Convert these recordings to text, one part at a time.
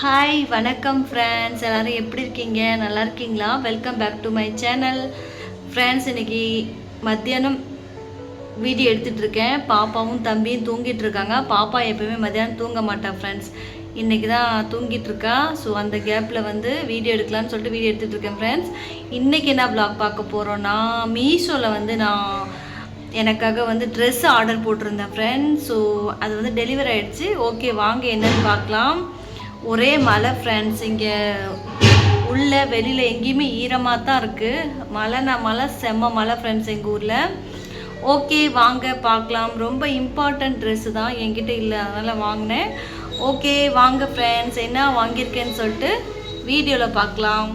Hi வணக்கம் friends எல்லோரும் எப்படி இருக்கீங்க? நல்லா இருக்கீங்களா? Welcome back to my channel friends இன்னைக்கு மத்தியானம் வீடியோ எடுத்துகிட்ருக்கேன் பாப்பாவும் தம்பியும் தூங்கிட்டு இருக்காங்க. பாப்பா எப்பவுமே மத்தியானம் தூங்க மாட்டான் ஃப்ரெண்ட்ஸ் இன்றைக்கி தான் தூங்கிட்டு இருக்கா. ஸோ அந்த கேப்பில் வந்து வீடியோ எடுக்கலான்னு சொல்லிட்டு வீடியோ எடுத்துகிட்டு இருக்கேன் ஃப்ரெண்ட்ஸ் இன்றைக்கி என்ன ப்ளாக் பார்க்க போகிறோன்னா மீஷோவில் வந்து நான் எனக்காக வந்து ட்ரெஸ் ஆர்டர் போட்டிருந்தேன் ஃப்ரெண்ட்ஸ் ஸோ அது வந்து டெலிவரி ஆகிடுச்சு ஓகே வாங்க என்னன்னு பார்க்கலாம். ஒரே மழை ஃப்ரெண்ட்ஸ் இங்கே உள்ள வெளியில் எங்கேயுமே ஈரமாக தான் இருக்குது மழைனா மழை செம்ம மழை ஃப்ரெண்ட்ஸ் எங்கள் ஊரில். ஓகே வாங்க பார்க்கலாம். ரொம்ப இம்பார்ட்டன்ட் ட்ரெஸ்ஸு தான். என்கிட்ட இல்லை அதனால் வாங்கினேன். ஓகே வாங்க ஃப்ரெண்ட்ஸ் என்ன வாங்கியிருக்கேன்னு சொல்லிட்டு வீடியோவில் பார்க்கலாம்.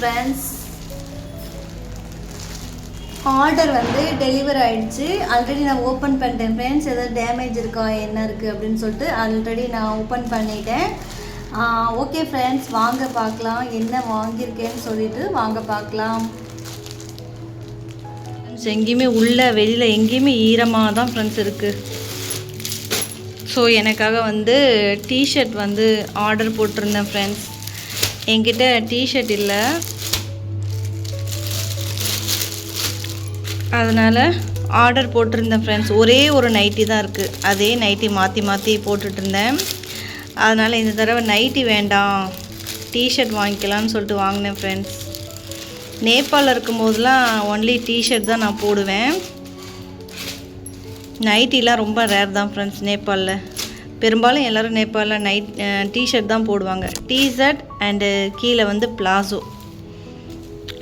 ஃப்ரெண்ட்ஸ் ஆர்டர் வந்து டெலிவர் ஆயிடுச்சு. ஆல்ரெடி நான் ஓப்பன் பண்ணிட்டேன் ஃப்ரெண்ட்ஸ் ஏதாவது டேமேஜ் இருக்கா என்ன இருக்குது அப்படின்னு சொல்லிட்டு ஆல்ரெடி நான் ஓப்பன் பண்ணிட்டேன். ஓகே ஃப்ரெண்ட்ஸ் வாங்க பார்க்கலாம் என்ன வாங்கியிருக்கேன்னு சொல்லிட்டு வாங்க பார்க்கலாம். ஃப்ரெண்ட்ஸ் எங்கேயுமே உள்ள வெளியில் எங்கேயுமே ஈரமாக தான் ஃப்ரெண்ட்ஸ் இருக்குது ஸோ எனக்காக வந்து டிஷர்ட் வந்து ஆர்டர் போட்டிருந்தேன் ஃப்ரெண்ட்ஸ் என்கிட்ட டிஷர்ட் இல்லை. அதனால் ஆர்டர் போட்டிருந்தேன் ஃப்ரெண்ட்ஸ் ஒரே ஒரு நைட்டி தான் இருக்குது அதே நைட்டி மாற்றி மாற்றி போட்டுட்ருந்தேன் அதனால் இந்த தடவை நைட்டி வேண்டாம். டிஷர்ட் வாங்கிக்கலாம்னு சொல்லிட்டு வாங்கினேன் ஃப்ரெண்ட்ஸ் நேபாளில் இருக்கும்போதெலாம் ஒன்லி டிஷர்ட் தான் நான் போடுவேன். நைட்டிலாம் ரொம்ப ரேர் தான் ஃப்ரெண்ட்ஸ் நேபாளில். பெரும்பாலும் எல்லோரும் நேபாளில் நைட் டிஷர்ட் தான் போடுவாங்க. டிஷர்ட் அண்டு கீழே வந்து பிளாசோ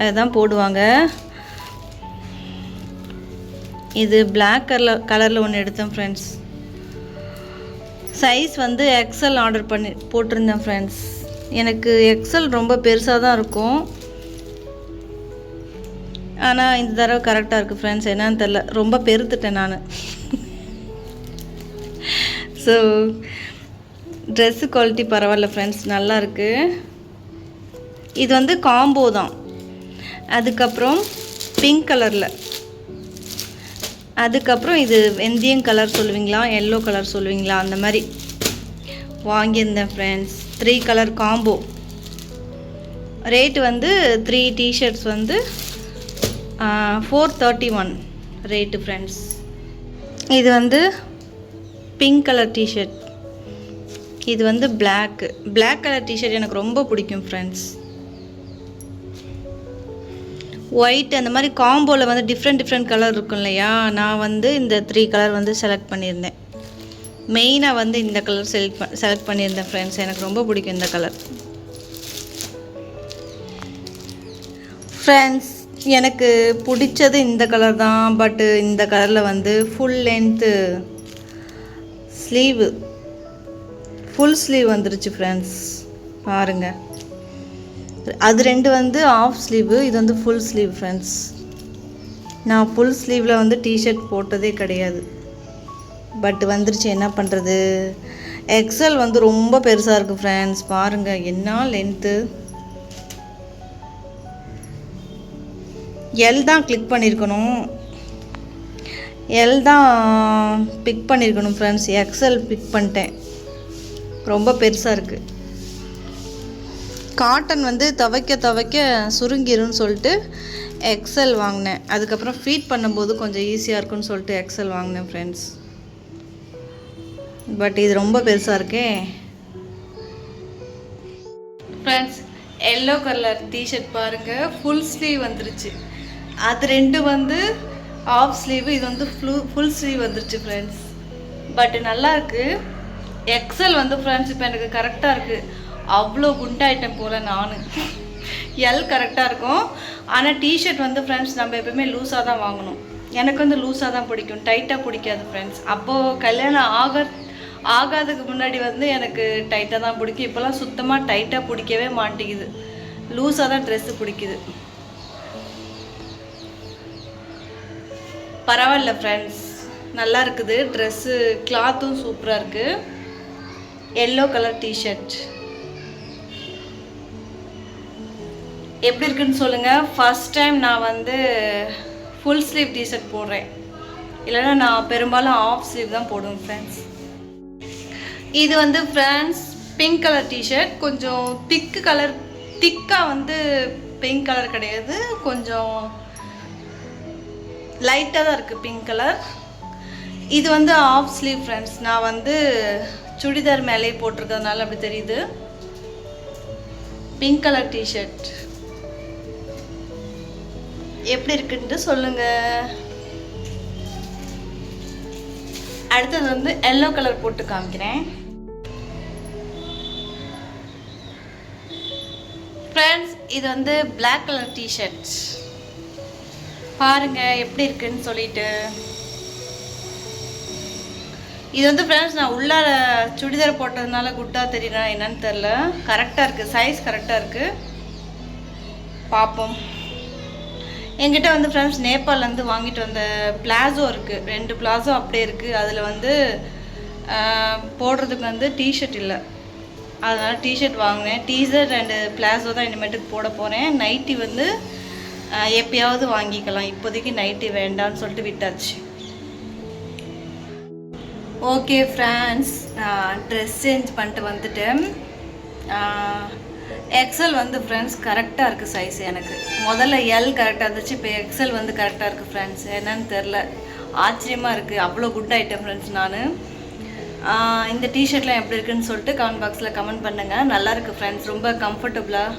அதுதான் போடுவாங்க. இது பிளாக் கலர் கலரில் ஒன்று எடுத்தேன் ஃப்ரெண்ட்ஸ் சைஸ் வந்து எக்ஸல் ஆர்டர் பண்ணி போட்டிருந்தேன் ஃப்ரெண்ட்ஸ் எனக்கு எக்ஸல் ரொம்ப பெருசாக தான் இருக்கும். ஆனால் இந்த தடவை கரெக்டாக இருக்குது ஃப்ரெண்ட்ஸ் என்னன்னு தெரில ரொம்ப பெருத்துட்டேன் நான். ஸோ ட்ரெஸ்ஸு குவாலிட்டி பரவாயில்ல ஃப்ரெண்ட்ஸ் நல்லா இருக்குது இது வந்து காம்போ தான். அதுக்கப்புறம் பிங்க் கலரில் அதுக்கப்புறம் இது வெந்தயம் கலர் சொல்லுவீங்களா எல்லோ கலர் சொல்லுவீங்களா அந்த மாதிரி. வாங்கியிருந்தேன் friends three colour combo rate வந்து த்ரீ டிஷர்ட்ஸ் வந்து four thirty one rate friends இது வந்து பிங்க் கலர் டிஷர்ட் இது வந்து பிளாக்கு பிளாக் கலர் டிஷர்ட் எனக்கு ரொம்ப பிடிக்கும் ஃப்ரெண்ட்ஸ் ஒயிட் அந்த மாதிரி காம்போவில் வந்து டிஃப்ரெண்ட் டிஃப்ரெண்ட் கலர் இருக்கும் இல்லையா? நான் வந்து இந்த த்ரீ கலர் வந்து செலக்ட் பண்ணியிருந்தேன். மெயினாக வந்து இந்த கலர் செலக்ட் செலக்ட் பண்ணியிருந்தேன் ஃப்ரெண்ட்ஸ் எனக்கு ரொம்ப பிடிக்கும் இந்த கலர் ஃப்ரெண்ட்ஸ் எனக்கு பிடிச்சது இந்த கலர் தான். பட்டு இந்த கலரில் வந்து full length sleeve full sleeve வந்துருச்சு ஃப்ரெண்ட்ஸ் பாருங்கள் அது ரெண்டு வந்து ஆஃப் ஸ்லீவு இது வந்து ஃபுல் ஸ்லீவ் ஃப்ரெண்ட்ஸ் நான் ஃபுல் ஸ்லீவில் வந்து டிஷர்ட் போட்டதே கிடையாது. பட் வந்துருச்சு என்ன பண்ணுறது எக்ஸல் வந்து ரொம்ப பெருசாக இருக்குது ஃப்ரெண்ட்ஸ் பாருங்கள் என்ன லென்த்து எல் தான் கிளிக் பண்ணியிருக்கணும் எல் தான் பிக் பண்ணியிருக்கணும் ஃப்ரெண்ட்ஸ் எக்ஸல் பிக் பண்ணிட்டேன். ரொம்ப பெருசாக இருக்குது காட்டன் வந்து துவைக்க துவைக்க சுருங்கிருன்னு சொல்லிட்டு எக்ஸல் வாங்கினேன். அதுக்கப்புறம் ஃபீட் பண்ணும்போது கொஞ்சம் ஈஸியாக இருக்கும்னு சொல்லிட்டு எக்ஸல் வாங்கினேன் ஃப்ரெண்ட்ஸ் பட் இது ரொம்ப பெருசாக இருக்கே. Friends yellow colour T shirt பாருங்கள் ஃபுல் ஸ்லீவ் வந்துருச்சு. அது ரெண்டு வந்து ஆஃப் ஸ்லீவ் இது வந்து ஃபுல் ஃபுல் ஸ்லீவ் வந்துருச்சு ஃப்ரெண்ட்ஸ் பட் நல்லாயிருக்கு எக்ஸல் வந்து ஃப்ரெண்ட்ஸ் இப்போ எனக்கு கரெக்டாக இருக்குது அவ்வளோ குண்டாயிட்டேன் போல் நான். எல் கரெக்டாக இருக்கும். ஆனால் டிஷர்ட் வந்து ஃப்ரெண்ட்ஸ் நம்ம எப்பவுமே லூஸாக தான் வாங்கணும். எனக்கு வந்து லூஸாக தான் பிடிக்கும். டைட்டாக பிடிக்காது ஃப்ரெண்ட்ஸ் அப்போது கல்யாணம் ஆக ஆகாததுக்கு முன்னாடி வந்து எனக்கு டைட்டாக தான் பிடிக்கும். இப்போல்லாம் சுத்தமாக டைட்டாக பிடிக்கவே மாட்டேங்குது. லூஸாக தான் ட்ரெஸ்ஸு பிடிக்குது. பரவாயில்ல ஃப்ரெண்ட்ஸ் நல்லா இருக்குது. ட்ரெஸ்ஸு கிளாத்தும் சூப்பராக இருக்குது எல்லோ கலர் டிஷர்ட் எப்படி இருக்குன்னு சொல்லுங்கள் ஃபஸ்ட் டைம் நான் வந்து ஃபுல் ஸ்லீவ் டிஷர்ட் போடுறேன். இல்லைன்னா நான் பெரும்பாலும் ஆஃப் ஸ்லீவ் தான் போடுவேன் ஃப்ரெண்ட்ஸ் இது வந்து ஃப்ரெண்ட்ஸ் பிங்க் கலர் டிஷர்ட் கொஞ்சம் திக்கு கலர் திக்காக வந்து பிங்க் கலர் கிடையாது. கொஞ்சம் லைட்டாக தான் இருக்குது பிங்க் கலர் இது வந்து ஆஃப் ஸ்லீவ் ஃப்ரெண்ட்ஸ் நான் வந்து சுடிதார் மேலே போட்டிருக்கிறதுனால அப்படி தெரியுது. பிங்க் கலர் டிஷர்ட் எப்படி இருக்குன்ட்டு சொல்லுங்க. அடுத்தது வந்து எல்லோ கலர் போட்டு காமிக்கிறேன். ஃப்ரெண்ட்ஸ் இது வந்து பிளாக் கலர் டிஷர்ட் பாருங்க எப்படி இருக்குன்னு சொல்லிட்டு. இது வந்து ஃப்ரெண்ட்ஸ் நான் உள்ளார சுடிதார் போட்டதுனால குட்டாக தெரியுதா என்னன்னு தெரில கரெக்டாக இருக்குது சைஸ் கரெக்டாக இருக்குது பார்ப்போம் என்கிட்ட வந்து ஃப்ரெண்ட்ஸ் நேபாள்லேருந்து வாங்கிட்டு வந்த பிளாசோ இருக்குது ரெண்டு பிளாசோ அப்படியே இருக்குது அதில் வந்து போடுறதுக்கு வந்து டிஷர்ட் இல்லை. அதனால் டிஷர்ட் வாங்கினேன். டிஷர்ட் அண்டு பிளாசோ தான் இனிமேட்டுக்கு போட போகிறேன் நைட்டி வந்து எப்பயாவது வாங்கிக்கலாம். இப்போதைக்கு நைட்டி வேண்டாம்னு சொல்லிட்டு விட்டாச்சு. ஓகே ஃப்ரெண்ட்ஸ் ட்ரெஸ் சேஞ்ச் பண்ணிட்டு வந்துட்டேன். எக்ஸல் வந்து ஃப்ரெண்ட்ஸ் கரெக்டாக இருக்குது சைஸ் எனக்கு. முதல்ல எல் கரெக்டாக இருந்துச்சு இப்போ எக்ஸல் வந்து கரெக்டாக இருக்குது ஃப்ரெண்ட்ஸ் என்னன்னு தெரில ஆச்சரியமாக இருக்குது அவ்வளோ குட் ஐட்டம் ஃப்ரெண்ட்ஸ் நான். இந்த டிஷர்ட்லாம் எப்படி இருக்குன்னு சொல்லிட்டு கமெண்ட் பாக்ஸில் கமெண்ட் பண்ணுங்கள் நல்லா இருக்குது ஃப்ரெண்ட்ஸ் ரொம்ப கம்ஃபர்டபுளாக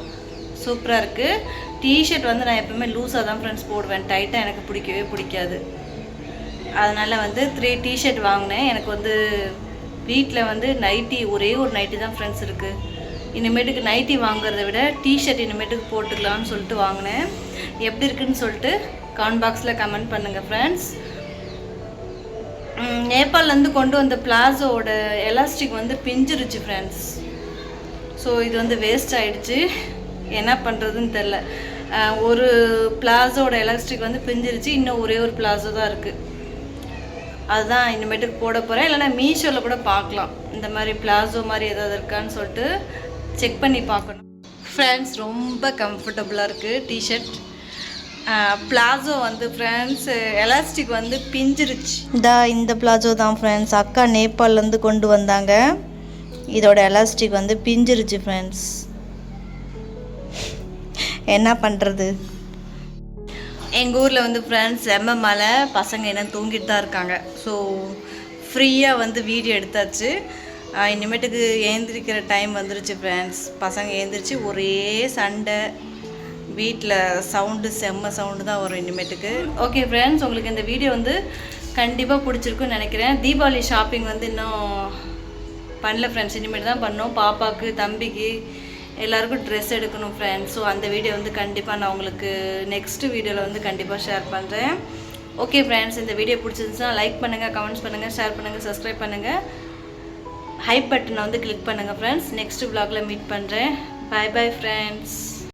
சூப்பராக இருக்குது டிஷர்ட் வந்து நான் எப்பவுமே லூஸாக தான் ஃப்ரெண்ட்ஸ் போடுவேன். டைட்டாக எனக்கு பிடிக்கவே பிடிக்காது. அதனால் வந்து த்ரீ டிஷர்ட் வாங்கினேன். எனக்கு வந்து வீட்டில் வந்து நைட்டி ஒரே ஒரு நைட்டி தான் ஃப்ரெண்ட்ஸ் இருக்குது இனிமேட்டுக்கு நைட்டி வாங்குறத விட டிஷர்ட் இனிமேட்டுக்கு போட்டுக்கலாம்னு சொல்லிட்டு வாங்கினேன். எப்படி இருக்குன்னு சொல்லிட்டு கமெண்ட் பாக்ஸில் கமெண்ட் பண்ணுங்கள் ஃப்ரெண்ட்ஸ் நேபாள்லேருந்து கொண்டு வந்த பிளாசோவோட எலாஸ்டிக் வந்து பிஞ்சிருச்சு ஃப்ரெண்ட்ஸ் ஸோ இது வந்து வேஸ்ட் ஆயிடுச்சு. என்ன பண்ணுறதுன்னு தெரில ஒரு பிளாசோட எலாஸ்டிக் வந்து பிஞ்சிருச்சு இன்னும் ஒரே ஒரு பிளாசோ தான் இருக்குது அதுதான் இனிமேட்டுக்கு போட போகிறேன் இல்லைன்னா மீஷோவில் கூட பார்க்கலாம். இந்த மாதிரி பிளாசோ மாதிரி ஏதாவது இருக்கான்னு சொல்லிட்டு செக் பண்ணி பார்க்கணும். ஃப்ரெண்ட்ஸ் ரொம்ப கம்ஃபர்டபுளாக இருக்குது டிஷர்ட் பிளாசோ வந்து ஃப்ரெண்ட்ஸ் எலாஸ்டிக் வந்து பிஞ்சிருச்சு. இந்த இந்த பிளாசோ தான் ஃப்ரெண்ட்ஸ் அக்கா நேபாள்லேருந்து கொண்டு வந்தாங்க. இதோட எலாஸ்டிக் வந்து பிஞ்சிருச்சு ஃப்ரெண்ட்ஸ் என்ன பண்ணுறது எங்கள் ஊரில் வந்து ஃப்ரெண்ட்ஸ் செம்ம மலை பசங்க என்ன தூங்கிட்டு தான் இருக்காங்க. ஸோ ஃப்ரீயாக வந்து வீடியோ எடுத்தாச்சு. இனிமேட்டுக்கு ஏந்திரிக்கிற டைம் வந்துருச்சு ஃப்ரெண்ட்ஸ் பசங்க ஏந்திரிச்சு ஒரே சண்டை. வீட்டில் சவுண்டு செம்ம சவுண்டு தான் வரும் இனிமேட்டுக்கு. ஓகே ஃப்ரெண்ட்ஸ் உங்களுக்கு இந்த வீடியோ வந்து கண்டிப்பாக பிடிச்சிருக்குன்னு நினைக்கிறேன். தீபாவளி ஷாப்பிங் வந்து இன்னும் பண்ணல ஃப்ரெண்ட்ஸ் இனிமேட்டு தான் பண்ணோம். பாப்பாவுக்கு தம்பிக்கு எல்லாருக்கும் ட்ரெஸ் எடுக்கணும் ஃப்ரெண்ட்ஸ் ஸோ அந்த வீடியோ வந்து கண்டிப்பாக நான் உங்களுக்கு நெக்ஸ்ட் வீடியோவில் வந்து கண்டிப்பாக ஷேர் பண்ணுறேன் ஓகே ஃப்ரெண்ட்ஸ் இந்த வீடியோ பிடிச்சிருந்துச்சுன்னா லைக் பண்ணுங்கள் கமெண்ட்ஸ் பண்ணுங்கள் ஷேர் பண்ணுங்கள் சப்ஸ்கிரைப் பண்ணுங்கள் ஹைப் பட்டனை வந்து கிளிக் பண்ணுங்கள் ஃப்ரெண்ட்ஸ் நெக்ஸ்ட் vlogல மீட் பண்ணுறேன் பை பை ஃப்ரெண்ட்ஸ்